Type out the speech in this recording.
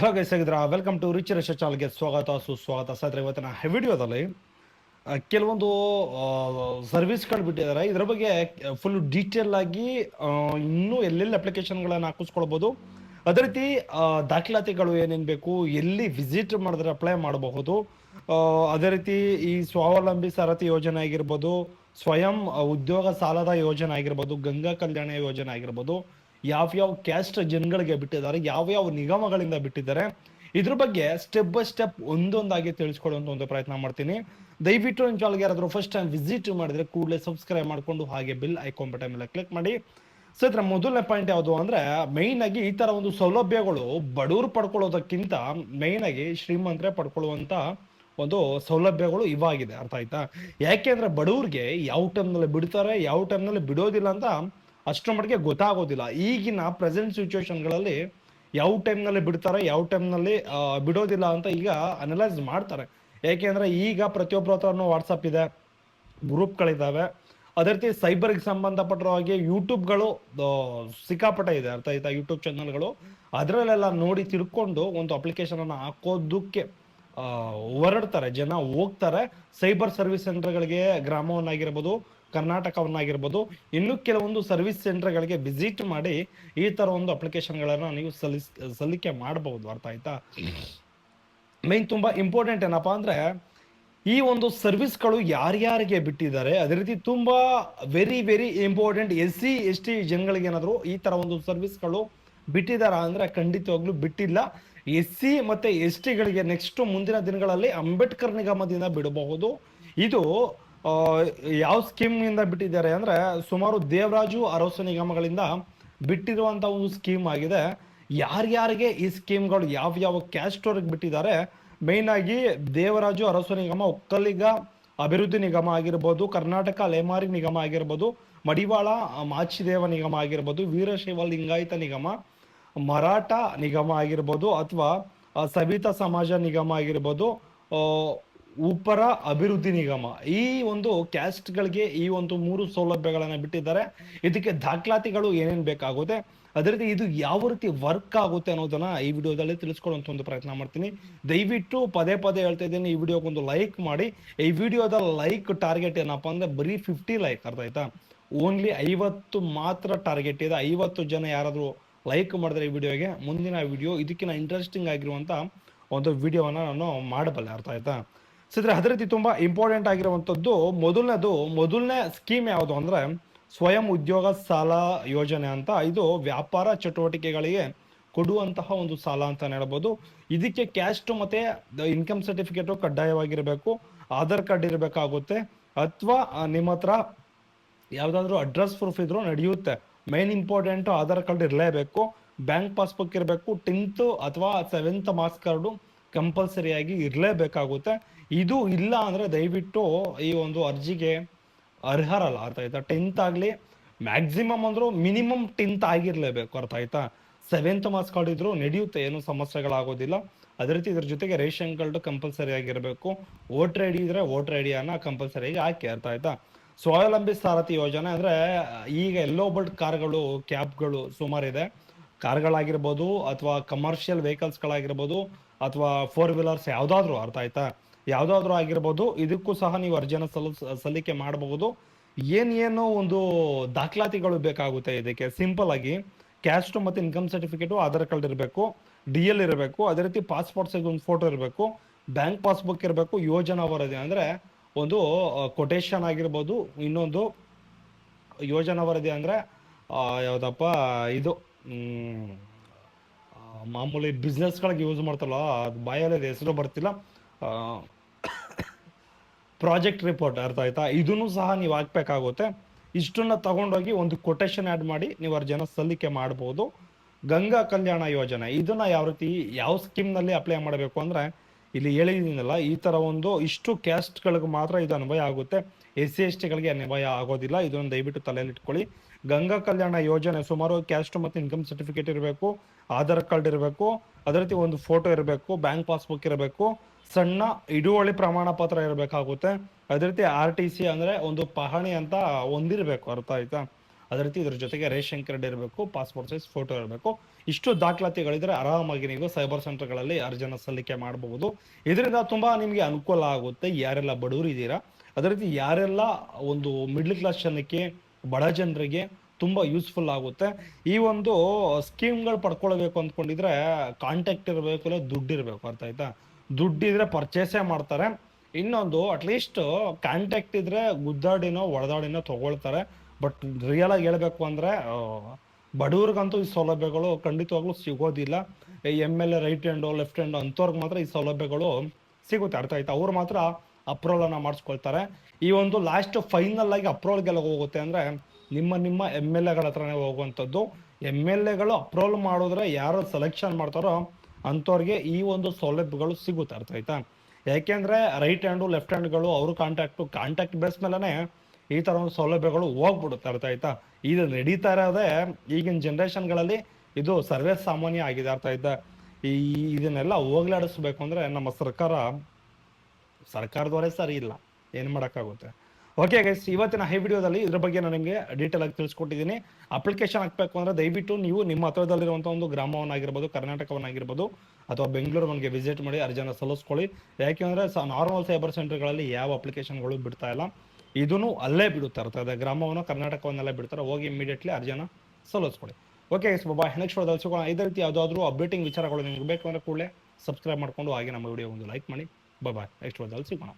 Hello guys ಹೇಗಿದ್ರ welcome to rich Risha ಚಾಲ್ಗೆ ಸ್ವಾಗತ, ಸುಸ್ವಾಗತ. ಸರ್ ಇವತ್ತಿನ ವಿಡಿಯೋದಲ್ಲಿ ಕೆಲವೊಂದು ಸರ್ವಿಸ್ಗಳು ಬಿಟ್ಟಿದ್ದಾರೆ. ಇದರ ಬಗ್ಗೆ ಫುಲ್ ಡೀಟೇಲ್ ಆಗಿ ಇನ್ನೂ ಎಲ್ಲೆಲ್ಲಿ ಅಪ್ಲಿಕೇಶನ್ಗಳನ್ನು ಹಾಕಿಸ್ಕೊಳ್ಬೋದು, ಅದೇ ರೀತಿ ದಾಖಲಾತಿಗಳು ಏನೇನು ಬೇಕು, ಎಲ್ಲಿ ವಿಸಿಟ್ ಮಾಡಿದ್ರೆ ಅಪ್ಲೈ ಮಾಡಬಹುದು ಅದೇ ರೀತಿ ಈ ಸ್ವಾವಲಂಬಿ ಸಾರಥಿ ಯೋಜನೆ ಆಗಿರ್ಬೋದು, ಸ್ವಯಂ ಉದ್ಯೋಗ ಸಾಲದ ಯೋಜನೆ ಆಗಿರ್ಬೋದು, ಗಂಗಾ ಕಲ್ಯಾಣ ಯೋಜನೆ ಆಗಿರ್ಬೋದು ಯಾವ್ಯಾವ ಕ್ಯಾಸ್ಟ್ ಜನಗಳಿಗೆ ಬಿಟ್ಟಿದ್ದಾರೆ, ಯಾವ್ಯಾವ ನಿಗಮಗಳಿಂದ ಬಿಟ್ಟಿದ್ದಾರೆ, ಇದ್ರ ಬಗ್ಗೆ ಸ್ಟೆಪ್ ಬೈ ಸ್ಟೆಪ್ ಒಂದೊಂದಾಗಿ ತಿಳಿಸ್ಕೊಡುವಂತ ಒಂದು ಪ್ರಯತ್ನ ಮಾಡ್ತೀನಿ. ದಯವಿಟ್ಟು ನಿಮ್ಮ ಚಾನಲ್ಗೆ ಯಾರಾದರೂ ಫಸ್ಟ್ ಟೈಮ್ ವಿಸಿಟ್ ಮಾಡಿದ್ರೆ ಕೂಡಲೇ ಸಬ್ಸ್ಕ್ರೈಬ್ ಮಾಡಿಕೊಂಡು ಹಾಗೆ ಬಿಲ್ ಐಕಾನ್ ಬಟನ್ ಮೇಲೆ ಕ್ಲಿಕ್ ಮಾಡಿ. ಸೊ ಇದ್ರ ಮೊದಲನೇ ಪಾಯಿಂಟ್ ಯಾವುದು ಅಂದ್ರೆ ಮೈನ್ ಆಗಿ ಈ ತರ ಒಂದು ಸೌಲಭ್ಯಗಳು ಬಡವರು ಪಡ್ಕೊಳ್ಳೋದಕ್ಕಿಂತ ಮೈನ್ ಆಗಿ ಶ್ರೀಮಂತರೇ ಪಡ್ಕೊಳ್ಳುವಂತ ಒಂದು ಸೌಲಭ್ಯಗಳು ಇವಾಗಿದೆ. ಅರ್ಥ ಆಯ್ತಾ? ಯಾಕೆಂದ್ರೆ ಬಡವ್ರಿಗೆ ಯಾವ ಟೈಮ್ನಲ್ಲಿ ಬಿಡ್ತಾರೆ, ಯಾವ ಟೈಮ್ನಲ್ಲಿ ಬಿಡೋದಿಲ್ಲ ಅಂತ ಅಷ್ಟರ ಮಟ್ಟಿಗೆ ಗೊತ್ತಾಗೋದಿಲ್ಲ. ಈಗಿನ ಪ್ರೆಸೆಂಟ್ ಸಿಚುವೇಶನ್ಗಳಲ್ಲಿ ಯಾವ ಟೈಮ್ನಲ್ಲಿ ಬಿಡ್ತಾರೆ, ಯಾವ ಟೈಮ್ನಲ್ಲಿ ಬಿಡೋದಿಲ್ಲ ಅಂತ ಈಗ ಅನಲೈಸ್ ಮಾಡ್ತಾರೆ. ಯಾಕೆಂದ್ರೆ ಈಗ ಪ್ರತಿಯೊಬ್ಬರ ಹತ್ರನೂ ವಾಟ್ಸಪ್ ಇದೆ ಗ್ರೂಪ್ಗಳಿದ್ದಾವೆ ಅದೇ ರೀತಿ ಸೈಬರ್ಗೆ ಸಂಬಂಧಪಟ್ಟವಾಗಿ ಯೂಟ್ಯೂಬ್ಗಳು ಗಳು ಸಿಕ್ಕಾಪಟ್ಟೆ ಇದೆ. ಅರ್ಥ ಆಯ್ತಾ? ಯೂಟ್ಯೂಬ್ ಚಾನಲ್ಗಳು ಅದರಲ್ಲೆಲ್ಲ ನೋಡಿ ತಿಳ್ಕೊಂಡು ಒಂದು ಅಪ್ಲಿಕೇಶನ್ ಅನ್ನು ಹಾಕೋದಕ್ಕೆ ಹೊರಡ್ತಾರೆ. ಜನ ಹೋಗ್ತಾರೆ. ಸೈಬರ್ ಸರ್ವಿಸ್ ಸೆಂಟರ್ಗಳಿಗೆ ಗ್ರಾಮವನ್ನಾಗಿರ್ಬೋದು ಕರ್ನಾಟಕವನ್ನಾಗಿರ್ಬೋದು. ಇನ್ನು ಕೆಲವೊಂದು ಸರ್ವಿಸ್ ಸೆಂಟರ್ಗಳಿಗೆ ವಿಸಿಟ್ ಮಾಡಿ ಈ ತರ ಒಂದು ಅಪ್ಲಿಕೇಶನ್ಗಳನ್ನು ನೀವು ಸಲ್ಲಿಸ್, ಸಲ್ಲಿಕೆ ಮಾಡಬಹುದು ಅರ್ಥ ಆಯ್ತಾ? ಮೇನ್ ತುಂಬಾ ಇಂಪಾರ್ಟೆಂಟ್ ಏನಪ್ಪಾ ಅಂದ್ರೆ ಈ ಒಂದು ಸರ್ವಿಸ್ಗಳು ಯಾರ್ಯಾರಿಗೆ ಬಿಟ್ಟಿದ್ದಾರೆ, ಅದೇ ರೀತಿ ತುಂಬಾ very very important S C S T ಜನಗಳಿಗೆ ಏನಾದ್ರು ಈ ತರ ಒಂದು ಸರ್ವಿಸ್ಗಳು ಬಿಟ್ಟಿದಾರ ಅಂದ್ರೆ ಖಂಡಿತವಾಗ್ಲೂ ಬಿಟ್ಟಿಲ್ಲ. ಎಸ್ ಸಿ ಮತ್ತೆ ಎಸ್ ಟಿಗಳಿಗೆ ನೆಕ್ಸ್ಟ್ ಮುಂದಿನ ದಿನಗಳಲ್ಲಿ ಅಂಬೇಡ್ಕರ್ ನಿಗಮದಿಂದ ಬಿಡಬಹುದು. ಇದು ಯಾವ ಸ್ಕೀಮ್ ಇಂದ ಬಿಟ್ಟಿದ್ದಾರೆ ಅಂದ್ರೆ ಸುಮಾರು ದೇವರಾಜು ಅರಸು ನಿಗಮಗಳಿಂದ ಬಿಟ್ಟಿರುವಂತ ಒಂದು ಸ್ಕೀಮ್ ಆಗಿದೆ. ಯಾರ್ಯಾರಿಗೆ ಈ ಸ್ಕೀಮ್ಗಳು ಯಾವ ಯಾವ ಕ್ಯಾಸ್ಟ್ ಅವ್ರಿಗೆ ಬಿಟ್ಟಿದ್ದಾರೆ? ಮೇನ್ ಆಗಿ ದೇವರಾಜು ಅರಸು ನಿಗಮ, ಒಕ್ಕಲಿಗ ಅಭಿವೃದ್ಧಿ ನಿಗಮ ಆಗಿರ್ಬೋದು, ಕರ್ನಾಟಕ ಲೇಮಾರಿ ನಿಗಮ ಆಗಿರ್ಬೋದು, ಮಡಿವಾಳ ಮಾಚಿದೇವ ನಿಗಮ ಆಗಿರ್ಬೋದು, ವೀರಶೈವ ಲಿಂಗಾಯತ ನಿಗಮ, ಮರಾಠ ನಿಗಮ ಆಗಿರ್ಬೋದು ಅಥವಾ ಸವಿತಾ ಸಮಾಜ ನಿಗಮ ಆಗಿರ್ಬೋದು ಉಪರ ಅಭಿವೃದ್ಧಿ ನಿಗಮ. ಈ ಒಂದು ಕ್ಯಾಸ್ಟ್ಗಳಿಗೆ ಈ ಒಂದು ಮೂರು ಸೌಲಭ್ಯಗಳನ್ನು ಬಿಟ್ಟಿದ್ದಾರೆ. ಇದಕ್ಕೆ ದಾಖಲಾತಿಗಳು ಏನೇನ್ ಬೇಕಾಗುತ್ತೆ? ಅದೇ ರೀತಿ ಇದು ಯಾವ ರೀತಿ ವರ್ಕ್ ಆಗುತ್ತೆ ಅನ್ನೋದನ್ನ ಈ ವಿಡಿಯೋದಲ್ಲಿ ತಿಳಿಸ್ಕೊಡುವಂತ ಒಂದು ಪ್ರಯತ್ನ ಮಾಡ್ತೀನಿ. ದಯವಿಟ್ಟು ಪದೇ ಪದೇ ಹೇಳ್ತಾ ಇದ್ದೀನಿ, ಈ ವಿಡಿಯೋಗೊಂದು ಲೈಕ್ ಮಾಡಿ. ಈ ವಿಡಿಯೋದ ಲೈಕ್ ಟಾರ್ಗೆಟ್ ಏನಪ್ಪಾ ಅಂದ್ರೆ ಬರೀ ಫಿಫ್ಟಿ ಲೈಕ್ ಅರ್ಥ ಆಯ್ತಾ? ಓನ್ಲಿ ಐವತ್ತು ಮಾತ್ರ ಟಾರ್ಗೆಟ್ ಇದೆ. ಐವತ್ತು ಜನ ಯಾರಾದರೂ ಲೈಕ್ ಮಾಡಿದ್ರೆ ಈ ವಿಡಿಯೋಗೆ, ಮುಂದಿನ ವಿಡಿಯೋ ಇದಕ್ಕಿಂತ ಇಂಟ್ರೆಸ್ಟಿಂಗ್ ಆಗಿರುವಂತ ಒಂದು ವಿಡಿಯೋವನ್ನ ನಾನು ಮಾಡಬಲ್ಲೆ, ಅರ್ಥ ಆಯ್ತಾ? ಸಿದ್ರೆ ಅದೇ ರೀತಿ ತುಂಬಾ ಇಂಪಾರ್ಟೆಂಟ್ ಆಗಿರುವಂತದ್ದು ಮೊದಲನೇದು, ಮೊದಲನೇ ಸ್ಕೀಮ್ ಯಾವುದು ಅಂದ್ರೆ ಸ್ವಯಂ ಉದ್ಯೋಗ ಸಾಲ ಯೋಜನೆ ಅಂತ. ಇದು ವ್ಯಾಪಾರ ಚಟುವಟಿಕೆಗಳಿಗೆ ಕೊಡುವಂತಹ ಒಂದು ಸಾಲ ಅಂತ ಹೇಳ್ಬೋದು. ಇದಕ್ಕೆ ಕ್ಯಾಸ್ಟ್ ಮತ್ತೆ ಇನ್ಕಮ್ ಸರ್ಟಿಫಿಕೇಟ್ ಕಡ್ಡಾಯವಾಗಿರಬೇಕು, ಆಧಾರ್ ಕಾರ್ಡ್ ಇರಬೇಕಾಗುತ್ತೆ, ಅಥವಾ ನಿಮ್ಮ ಹತ್ರ ಯಾವ್ದಾದ್ರು ಅಡ್ರೆಸ್ ಪ್ರೂಫ್ ಇದ್ರೂ ನಡೆಯುತ್ತೆ. ಮೇನ್ ಇಂಪಾರ್ಟೆಂಟ್ ಆಧಾರ್ ಕಾರ್ಡ್ ಇರಲೇಬೇಕು ಬ್ಯಾಂಕ್ ಪಾಸ್ಬುಕ್ ಇರಬೇಕು ಟೆಂತ್ ಅಥವಾ ಸೆವೆಂತ್ ಮಾರ್ಕ್ಸ್ ಕಾರ್ಡು ಕಂಪಲ್ಸರಿ ಆಗಿ ಇರಲೇಬೇಕಾಗುತ್ತೆ. ಇದು ಇಲ್ಲ ಅಂದರೆ ದಯವಿಟ್ಟು ಈ ಒಂದು ಅರ್ಜಿಗೆ ಅರ್ಹರಲ್ಲ, ಅರ್ಥ ಆಯ್ತಾ? ಟೆಂತ್ ಆಗಲಿ ಮ್ಯಾಕ್ಸಿಮಮ್ ಅಂದ್ರು ಮಿನಿಮಮ್ ಟೆಂತ್ ಆಗಿರಲೇಬೇಕು, ಅರ್ಥ ಆಯ್ತಾ? ಸೆವೆಂತ್ ಮಾರ್ಕ್ಸ್ ಕಾರ್ಡ್ ನಡೆಯುತ್ತೆ, ಏನು ಸಮಸ್ಯೆಗಳಾಗೋದಿಲ್ಲ. ಅದೇ ರೀತಿ ಇದ್ರ ಜೊತೆಗೆ ರೇಷನ್ ಕಾರ್ಡ್ ಕಂಪಲ್ಸರಿ ಆಗಿರಬೇಕು. ವೋಟರ್ ಐ ಡಿ ಇದ್ರೆ ವೋಟರ್ ಐ ಡಿಯನ್ನು ಕಂಪಲ್ಸರಿ ಆಗಿ ಹಾಕಿ, ಅರ್ಥ ಆಯ್ತಾ? ಸ್ವಾವಲಂಬಿ ಸಾರಥಿ ಯೋಜನೆ ಅಂದ್ರೆ ಈಗ ಎಲ್ಲೋ ಬಲ್ಡ್ ಕಾರ್ಗಳು ಕ್ಯಾಬ್ಗಳು ಸುಮಾರಿದೆ. ಕಾರ್ಗಳಾಗಿರ್ಬೋದು ಅಥವಾ ಕಮರ್ಷಿಯಲ್ ವೆಹಿಕಲ್ಸ್ಗಳಾಗಿರ್ಬೋದು ಅಥವಾ ಫೋರ್ ವೀಲರ್ಸ್ ಯಾವ್ದಾದ್ರು ಅರ್ಥ ಆಯ್ತಾ? ಯಾವ್ದಾದ್ರು ಆಗಿರ್ಬೋದು, ಇದಕ್ಕೂ ಸಹ ನೀವು ಅರ್ಜಿಯನ್ನು ಸಲ್ಲಿಕೆ ಮಾಡಬಹುದು. ಏನೇನೋ ಏನು ಒಂದು ದಾಖಲಾತಿಗಳು ಬೇಕಾಗುತ್ತೆ ಇದಕ್ಕೆ. ಸಿಂಪಲ್ ಆಗಿ ಕ್ಯಾಸ್ಟ್ ಮತ್ತೆ ಇನ್ಕಮ್ ಸರ್ಟಿಫಿಕೇಟು ಆಧಾರ್ ಕಾರ್ಡ್ ಇರಬೇಕು ಡಿ ಎಲ್ ಇರಬೇಕು, ಅದೇ ರೀತಿ ಪಾಸ್ಪೋರ್ಟ್ ಸೈಜ್ ಒಂದು ಫೋಟೋ ಇರಬೇಕು ಬ್ಯಾಂಕ್ ಪಾಸ್ಬುಕ್ ಇರಬೇಕು, ಯೋಜನಾ ವರದಿ ಅಂದ್ರೆ ಒಂದು ಕೊಟೇಶನ್ ಆಗಿರ್ಬೋದು, ಇನ್ನೊಂದು ಯೋಜನಾ ವರದಿ ಅಂದ್ರೆ ಯಾವುದಪ್ಪ, ಇದು ಮಾಮೂಲಿ ಬಿಸ್ನೆಸ್ಗಳಿಗೆ ಯೂಸ್ ಮಾಡ್ತಾರಲ್ಲ, ಅದು ಬಾಯಲ್ಲಿ ಹೆಸರು ಬರ್ತಿಲ್ಲ. ಪ್ರಾಜೆಕ್ಟ್ ರಿಪೋರ್ಟ್ ಅರ್ಥ ಆಯ್ತಾ? ಇದನ್ನು ಸಹ ನೀವು ಹಾಕ್ಬೇಕಾಗುತ್ತೆ. ಇಷ್ಟನ್ನ ತಗೊಂಡೋಗಿ ಒಂದು ಕೊಟೇಶನ್ ಆ್ಯಡ್ ಮಾಡಿ ನೀವು ಅರ್ಜಿನ ಸಲ್ಲಿಕೆ ಮಾಡ್ಬೋದು. ಗಂಗಾ ಕಲ್ಯಾಣ ಯೋಜನೆ, ಇದನ್ನ ಯಾವ ರೀತಿ, ಯಾವ ಸ್ಕೀಮ್ನಲ್ಲಿ ಅಪ್ಲೈ ಮಾಡಬೇಕು ಅಂದ್ರೆ, ಇಲ್ಲಿ ಹೇಳಿದ್ದೀನಲ್ಲ ಈ ತರ ಒಂದು ಇಷ್ಟು ಕ್ಯಾಸ್ಟ್ಗಳಿಗೆ ಮಾತ್ರ ಇದು ಅನ್ವಯ ಆಗುತ್ತೆ. ಎಸ್ ಸಿ ಎಸ್ ಟಿಗಳಿಗೆ ಅನ್ವಯ ಆಗೋದಿಲ್ಲ. ಇದನ್ನು ದಯವಿಟ್ಟು ತಲೆಯಲ್ಲಿ ಇಟ್ಕೊಳ್ಳಿ. ಗಂಗಾ ಕಲ್ಯಾಣ ಯೋಜನೆ ಸುಮಾರು ಕ್ಯಾಸ್ಟ್ ಮತ್ತು ಇನ್ಕಮ್ ಸರ್ಟಿಫಿಕೇಟ್ ಇರಬೇಕು, ಆಧಾರ್ ಕಾರ್ಡ್ ಇರಬೇಕು, ಅದೇ ರೀತಿ ಒಂದು ಫೋಟೋ ಇರಬೇಕು ಬ್ಯಾಂಕ್ ಪಾಸ್ಬುಕ್ ಇರಬೇಕು, ಸಣ್ಣ ಹಿಡುವಳಿ ಪ್ರಮಾಣ ಪತ್ರ ಇರಬೇಕಾಗುತ್ತೆ. ಅದೇ ರೀತಿ ಆರ್ ಟಿ ಸಿ ಅಂದ್ರೆ ಒಂದು ಪಹಣಿ ಅಂತ ಹೊಂದಿರಬೇಕು ಅರ್ಥ ಆಯ್ತಾ? ಅದೇ ರೀತಿ ಇದ್ರ ಜೊತೆಗೆ ರೇಷನ್ ಕಾರ್ಡ್ ಇರಬೇಕು ಪಾಸ್ಪೋರ್ಟ್ ಸೈಜ್ ಫೋಟೋ ಇರಬೇಕು. ಇಷ್ಟು ದಾಖಲಾತಿಗಳಿದ್ರೆ ಆರಾಮಾಗಿ ನೀವು ಸೈಬರ್ ಸೆಂಟರ್ಗಳಲ್ಲಿ ಅರ್ಜಿನ ಸಲ್ಲಿಕೆ ಮಾಡಬಹುದು ಇದರಿಂದ ತುಂಬಾ ನಿಮಗೆ ಅನುಕೂಲ ಆಗುತ್ತೆ. ಯಾರೆಲ್ಲ ಬಡವರು ಇದ್ದೀರಾ ಅದೇ ರೀತಿ ಯಾರೆಲ್ಲ ಒಂದು ಮಿಡ್ಲ್ ಕ್ಲಾಸ್ ಜನಕ್ಕೆ ಬಡ ಜನರಿಗೆ ತುಂಬಾ ಯೂಸ್ಫುಲ್ ಆಗುತ್ತೆ. ಈ ಒಂದು ಸ್ಕೀಮ್ಗಳು ಪಡ್ಕೊಳ್ಬೇಕು ಅಂದ್ಕೊಂಡಿದ್ರೆ ಕಾಂಟ್ಯಾಕ್ಟ್ ಇರಬೇಕು, ಇಲ್ಲ ದುಡ್ಡು ಇರಬೇಕು, ಅರ್ಥ ಆಯ್ತಾ? ದುಡ್ಡಿದ್ರೆ ಪರ್ಚೇಸೇ ಮಾಡ್ತಾರೆ. ಇನ್ನೊಂದು ಅಟ್ಲೀಸ್ಟ್ ಕಾಂಟ್ಯಾಕ್ಟ್ ಇದ್ರೆ ಗುದ್ದಾಡಿನೋ, ಒಡೆದಾಡಿನೋ ತಗೊಳ್ತಾರೆ. ಬಟ್ ರಿಯಲ್ ಆಗಿ ಹೇಳ್ಬೇಕು ಅಂದ್ರೆ ಬಡವ್ರಿಗಂತೂ ಈ ಸೌಲಭ್ಯಗಳು ಖಂಡಿತವಾಗ್ಲೂ ಸಿಗೋದಿಲ್ಲ. M L A right hand left hand ಅಂಥವ್ರಿಗೆ ಮಾತ್ರ ಈ ಸೌಲಭ್ಯಗಳು ಸಿಗುತ್ತೆ, ಅರ್ಥ ಆಯ್ತಾ? ಅವ್ರು ಮಾತ್ರ ಅಪ್ರೂವಲ್ ಅನ್ನ ಮಾಡಿಸ್ಕೊಳ್ತಾರೆ. ಈ ಒಂದು ಲಾಸ್ಟ್ ಫೈನಲ್ ಆಗಿ ಅಪ್ರೂವಲ್ಗೆಲ್ಲ ಹೋಗುತ್ತೆ ಅಂದ್ರೆ ನಿಮ್ಮ ನಿಮ್ಮ ಎಂ ಎಲ್ ಎಗಳ ಹತ್ರನೇ ಹೋಗುವಂಥದ್ದು. ಎಂ ಎಲ್ ಎಗಳು ಅಪ್ರೂವಲ್ ಮಾಡಿದ್ರೆ ಯಾರು ಸೆಲೆಕ್ಷನ್ ಮಾಡ್ತಾರೋ ಅಂಥವ್ರಿಗೆ ಈ ಒಂದು ಸೌಲಭ್ಯಗಳು ಸಿಗುತ್ತೆ, ಅರ್ಥ ಆಯ್ತಾ? ಯಾಕೆಂದ್ರೆ ರೈಟ್ ಹ್ಯಾಂಡು ಲೆಫ್ಟ್ ಹ್ಯಾಂಡ್ಗಳು ಅವರು ಕಾಂಟ್ಯಾಕ್ಟು ಕಾಂಟ್ಯಾಕ್ಟ್ ಬೇಸ್ ಮೇಲೇ ಈ ತರ ಒಂದು ಸೌಲಭ್ಯಗಳು ಹೋಗ್ಬಿಡುತ್ತೆ, ಅರ್ಥ ಆಯ್ತಾ? ಇದು ನಡೀತಾ ಇರೋದೇ ಈಗಿನ ಜನ್ರೇಷನ್ಗಳಲ್ಲಿ ಇದು ಸರ್ವೇ ಸಾಮಾನ್ಯ ಆಗಿದೆ, ಅರ್ಥ ಆಯ್ತಾ? ಈ ಇದನ್ನೆಲ್ಲ ಹೋಗ್ಲಾಡಿಸ್ಬೇಕು ಅಂದ್ರೆ ನಮ್ಮ ಸರ್ಕಾರ ಸರ್ಕಾರದವರೇ ಸರಿ ಇಲ್ಲ. ಏನು ಮಾಡೋಕ್ಕಾಗುತ್ತೆ? ಓಕೆ ಗೈಸ್ ಇವತ್ತಿನ ಹೈ ವಿಡಿಯೋದಲ್ಲಿ ಇದ್ರ ಬಗ್ಗೆ ನಾನು ನಿಮಗೆ ಡೀಟೇಲ್ ಆಗಿ ತಿಳಿಸ್ಕೊಟ್ಟಿದ್ದೀನಿ. ಅಪ್ಲಿಕೇಶನ್ ಹಾಕಬೇಕು ಅಂದ್ರೆ ದಯವಿಟ್ಟು ನೀವು ನಿಮ್ಮ ಹತ್ರದಲ್ಲಿರುವಂಥ ಒಂದು ಗ್ರಾಮವನ್ನಾಗಿರ್ಬೋದು, ಕರ್ನಾಟಕವನ್ನಾಗಿರ್ಬೋದು, ಅಥವಾ ಬೆಂಗಳೂರಿಗೆ ವಿಸಿಟ್ ಮಾಡಿ ಅರ್ಜಿನ ಸಲ್ಲಿಸ್ಕೊಳ್ಳಿ. ಯಾಕೆಂದ್ರೆ ನಾರ್ಮಲ್ ಸೈಬರ್ ಸೆಂಟರ್ಗಳಲ್ಲಿ ಯಾವ ಅಪ್ಲಿಕೇಶನ್ಗಳು ಬಿಡ್ತಾ ಇಲ್ಲ. ಇದನ್ನು ಅಲ್ಲೇ ಬಿಡುತ್ತಾ ಇರ್ತದೆ ಗ್ರಾಮವನ್ನು ಕರ್ನಾಟಕವನ್ನೆಲ್ಲ ಬಿಡ್ತಾರೆ. ಹೋಗಿ ಇಮಿಡಿಯೇಟ್ಲಿ ಅರ್ಜಿನ ಸಲ್ಲಿಸ್ಕೊಳ್ಳಿ. ಓಕೆ ಎಸ್ ಬಾಬಾ ನೆಕ್ಸ್ಟ್ ಸಿಗೋಣ. ಇದೇ ರೀತಿ ಯಾವುದಾದ್ರೂ ಅಪ್ಡೇಟಿಂಗ್ ವಿಚಾರಗಳು ನಿಮಗೆ ಬೇಕು ಅಂದರೆ ಕೂಡಲೇ ಸಬ್ಸ್ಕ್ರೈಬ್ ಮಾಡ್ಕೊಂಡು ಹಾಗೆ ನಮ್ಮ ವಿಡಿಯೋ ಒಂದು ಲೈಕ್ ಮಾಡಿ. ಬಾಯ್ ನೆಕ್ಸ್ಟ್ ವಿಡಿಯೋದಲ್ಲಿ ಸಿಗೋಣ